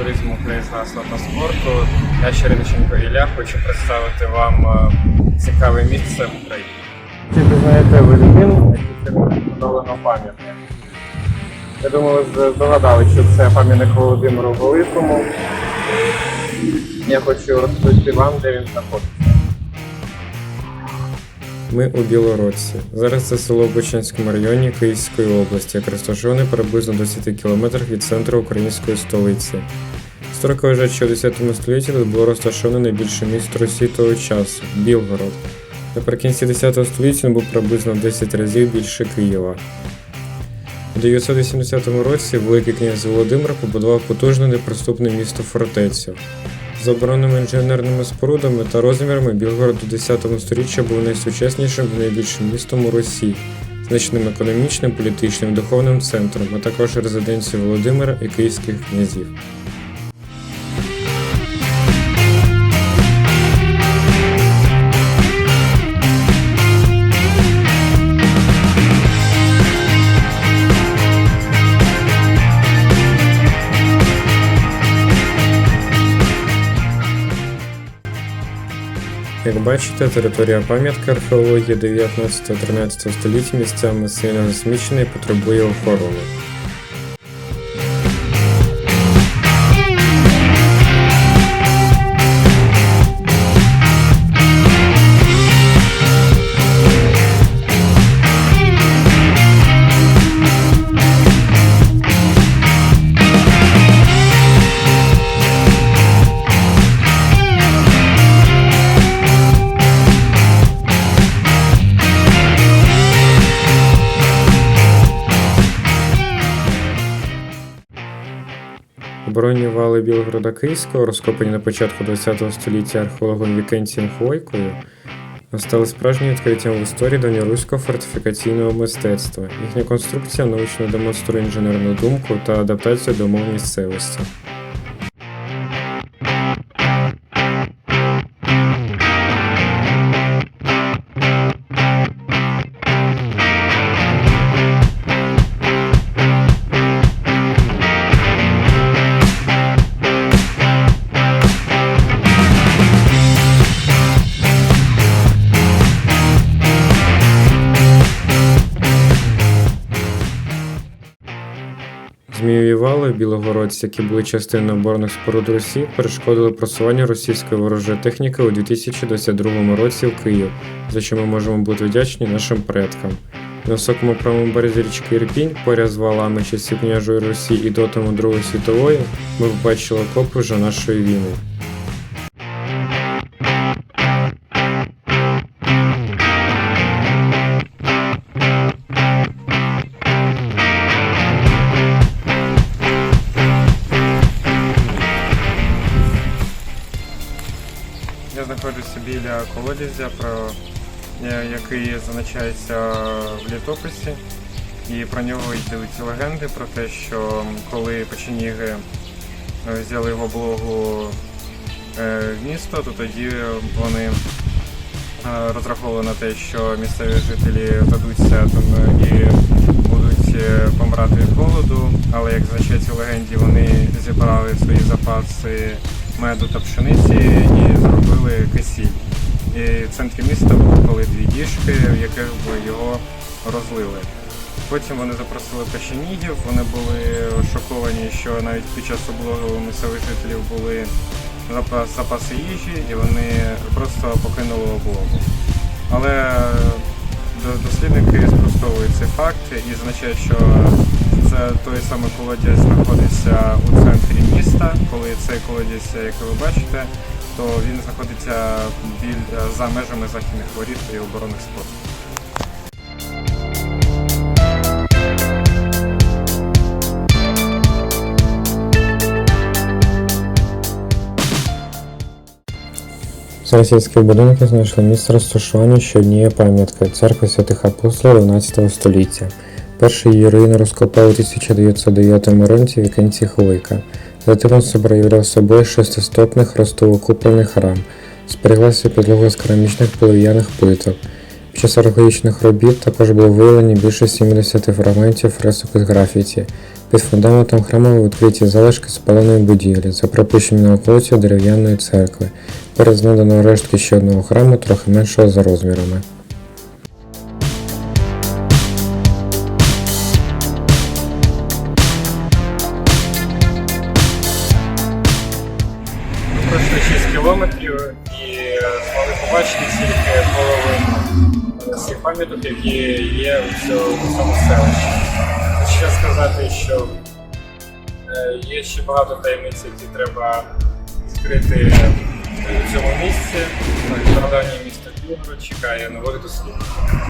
туризму українського та спорту. Я Черниченко Ілля, хочу представити вам е, цікаве місце в Україні. Чи ви знаєте ви людину, якій подолано пам'ятник? Я думаю, ви здогадали, що це пам'ятник Володимиру Великому. Я хочу розповісти вам, де він знаходиться. Ми у Білородці. Зараз це село в Бучанському районі Київської області, яке розташоване приблизно 10 кілометрах від центру української столиці. Вважають, що в 10 столітті тут було розташоване найбільше місто Росії того часу Білгород. Наприкінці 10 століття він був приблизно в 10 разів більше Києва. У 980 році Великий князь Володимир побудував потужне неприступне місто фортецю. За оборонними інженерними спорудами та розмірами Білгород у 10 столітті був найсучаснішим і найбільшим містом у Росії, значним економічним, політичним, духовним центром, а також резиденцією Володимира і київських князів. Як бачите, територія пам'ятки археології 19-13 століття місцями сильно засмічена і потребує охорони. Оборонні вали Білгорода Київського, розкопані на початку ХХ століття археологом Вікенцієм Хвойкою, стали справжнім відкриттям в історії давньоруського фортифікаційного мистецтва. Їхня конструкція научно демонструє інженерну думку та адаптацію до умов місцевості. Змієві вали в Білогородці, які були частиною оборонних споруд Русі, перешкодили просуванню російської ворожої техніки у 2022 році в Київ, за що ми можемо бути вдячні нашим предкам. На високому правому березі річки Ірпінь, поряд з валами часів княжої Русі і дотами Другої світової, ми побачили окопи вже нашої війни. Знаходжуся біля колодязя, про е, який зазначається в літописі, і про нього йдуть легенди про те, що коли печеніги е, взяли в облогу е, місто, то тоді вони розраховували на те, що місцеві жителі дадуться там і будуть помирати від голоду, але як зазначається в легенді, вони зібрали свої запаси меду та пшениці і зробили кисіль. І в центрі міста викопали дві діжки, в яких його розлили. Потім вони запросили печенігів, вони були шоковані, що навіть під час облоги у місцевих жителів були запаси їжі і вони просто покинули облогу. Але дослідники спростовують цей факт і означає, що це той самий колодязь знаходиться у центрі міста. Коли цей колодязь, який ви бачите, то він знаходиться біль за межами західних воріт і оборонних споруд. З російських будинків знайшли місце розташування ще однієї пам'ятки церкви святих апостолів 11 століття. Перший її руїни розкопали у 1909 році Вікенцій Хвойка. Затем собор проявляв собою шестистопний хрестово-купольний храм. Збереглася підлога з керамічних полов'яних плиток. Час археологічних робіт також було виявлені більше 70 фрагментів фресок із графіті. Під фундаментом храму відкриті залишки спаленої будівлі, за припущенням науковців дерев'яної церкви. Перед знайдено рештки ще одного храму, трохи меншого за розмірами. Пройшли 6 кілометрів і е, змогли побачити тільки половину е, всіх пам'яток, які є в цьому, селищі. Хочу сказати, що е, є ще багато таємниць, які треба відкрити в цьому місці. Стародавнє місто Києва чекає нових досліджень.